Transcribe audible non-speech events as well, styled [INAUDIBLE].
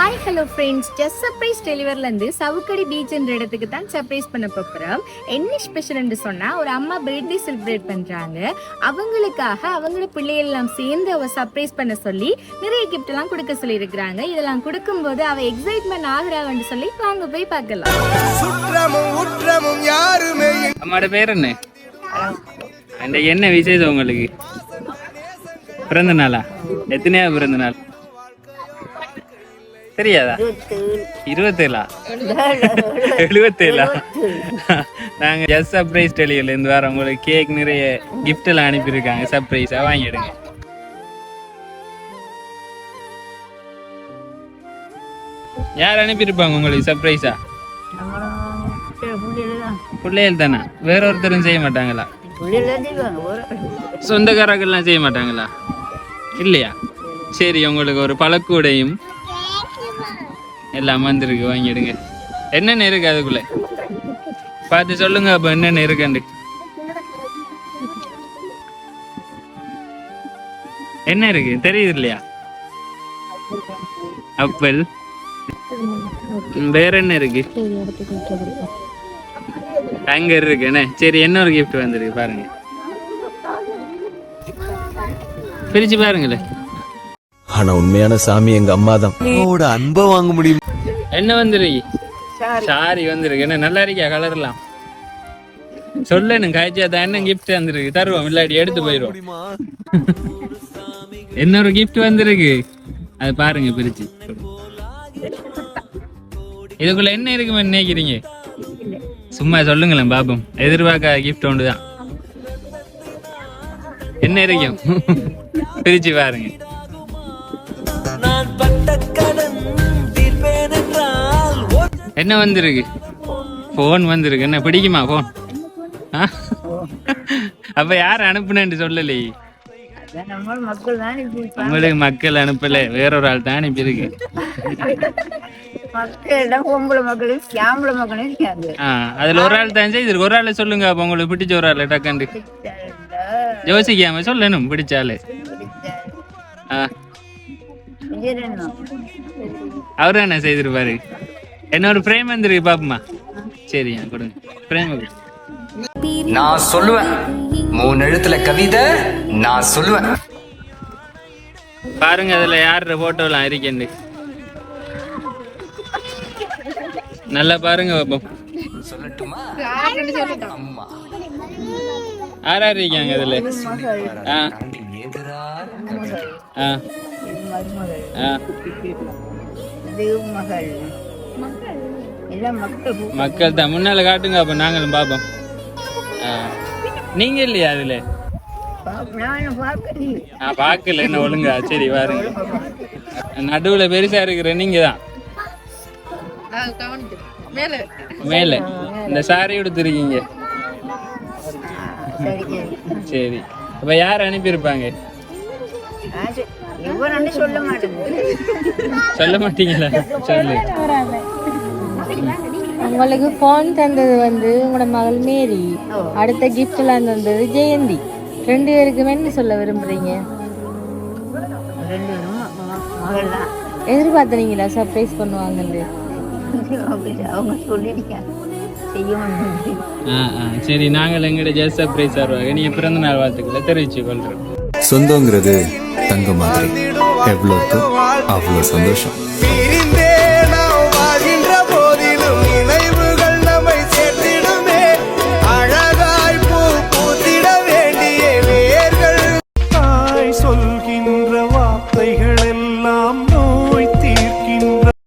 Hi hello friends just surprise டெலிவரிலேருந்து சவுக்கடி பீச்ன்ற இடத்துக்கு தான் சர்ப்ரைஸ் பண்ண போகிறோம் என்ன ஸ்பெஷல்னு சொன்னால் ஒரு அம்மா பர்த்டே செலிப்ரேட் பண்ணுறாங்க அவங்களுக்காக அவங்களோட பிள்ளைகள் எல்லாம் சேர்ந்து அவ சர்ப்ரைஸ் பண்ண சொல்லி நிறைய எல்லாம் கொடுக்க சொல்லியிருக்கிறாங்க. இதெல்லாம் கொடுக்கும்போது அவ எக்ஸைட்மெண்ட் ஆகுறாங்கன்னு சொல்லி வாங்க போய் பார்க்கலாம். சுற்றமும் உற்றமும் யாருமே அம்மாட பேர் என்ன? அந்த என்ன விசேஷம் உங்களுக்கு? பிறந்த நாளா? எத்தனையாவது பிறந்த நாள்? தெரியாதா? இருபத்தேழா. [LAUGHS] எழுபத்தேழா? நாங்க ஜஸ்ட் சர்ப்ரைஸ் டெலிவரில இருந்து வர உங்களுக்கு கேக் நிறைய gift எல்லாம் அனுப்பியிருக்காங்க. சர்ப்ரைஸா வாங்கிடுங்க. யார் அனுப்பியிருப்பாங்க உங்களுக்கு சர்ப்ரைஸா பிள்ளைகள் தானே வேற ஒருத்தரும் செய்ய மாட்டாங்களா? சொந்தக்காரர்கள்லாம் செய்ய மாட்டாங்களா? இல்லையா? சரி உங்களுக்கு ஒரு பழக்கூடையும் எல்லாம் வந்திருக்கு வாங்கிடுங்க. என்னென்ன இருக்கு அதுக்குள்ள? பார்த்து சொல்லுங்க அப்போ என்னென்ன இருக்குண்டு என்ன இருக்கு? தெரியுது இல்லையா? அப்பல். வேற என்ன இருக்கு? அங்க இருக்கு என்ன? சரி கிஃப்ட் வந்திருக்கு பாருங்க. பிரிச்சு பாருங்களேன். ஆனா உண்மையான சாமி எங்க அம்மா தான். அம்மாவோட அன்பை வாங்க முடியும். என்ன வந்திருக்கு சாரி. வந்திருக்கு என்ன நல்லா இருக்கியா கலர்லாம்? சொல்லணும் காய்ச்சா தான் என்ன கிஃப்ட் வந்திருக்கு? தருவோம் இல்லாட்டி எடுத்து போயிடுவோம். இன்னொரு gift வந்திருக்கு? அது பாருங்க பிரிச்சு. இதுக்குள்ள என்ன இருக்குமே நினைக்கிறீங்க? சும்மா சொல்லுங்களேன் பாப்போம் எதிர்பார்க்காத gift ஒன்று தான் என்ன இருக்கும்? பிரிச்சு பாருங்க. என்ன வந்திருக்கு? ஃபோன் வந்திருக்கு. என்ன பிடிக்குமா ஃபோன் அப்ப யார் அனுப்புனேன்னு சொல்லலையே உங்களுக்கு மக்கள் அனுப்பல. வேறொரு ஆள் தான் அனுப்பியிருக்கு. அதுல ஒரு ஆள் தான் செய்திருக்கு ஒரு ஆளை சொல்லுங்க அப்ப உங்களுக்கு பிடிச்ச ஒரு ஆள் டக்காண்டு யோசிக்காம சொல்லணும் பிடிச்ச ஆளு. அவரு என்ன செய்திருப்பாரு? என்ன ஒரு ஃப்ரேம் வந்திருக்கு பாப்போமா சரியா கொடுங்க. ஃப்ரேம் நான் சொல்லுவேன். மூணு எழுத்துல கவிதை நான் சொல்லுவேன். பாருங்க அதுல யார் போட்டோலாம் இருக்கேன்னு நல்லா பாருங்க பாப்போம். சொல்லட்டுமா? யார் இருக்காங்க அதுல? ஆ. ஆ. ஆ. இது மகள். எல்லாம் மக்கள். மக்கள் தான். முன்னால காட்டுங்க அப்ப நாங்களும் பாப்போம் ஆ. நீங்க இல்லையா அதுல? பார்க்கல. என்ன ஒழுங்கா? சரி பாருங்க. நடுவுல பெருசா இருக்கிற நீங்க தான். மேல. இந்த சாரி கொடுத்துருக்கீங்க சரி சரி. சரி. அப்ப யார் அனுப்பியிருப்பாங்க? சொல்ல மாட்டீங்களா? சொல்லு. உங்களுக்கு ஃபோன் தந்தது வந்து உங்களோட மகள் மேரி. அடுத்த கிஃப்ட் எல்லாம் தந்தது ஜெயந்தி. ரெண்டு பேருக்குமே என்ன சொல்ல விரும்புறீங்க? எதிர்பார்த்தனீங்களா சர்ப்ரைஸ் பண்ணுவாங்கன்னு. அவங்க சரி நாங்கள் எங்கள்கிட்ட ஜஸ்ட் சர்ப்ரைஸ் தருவாங்க நீங்க பிறந்த நாள் வாழ்த்துக்களை தெரிவிச்சு கொள்றோம் சொந்தங்கிறது தங்க மாதிரி. எவ்வளோக்கு அவ்வளோ சந்தோஷம்.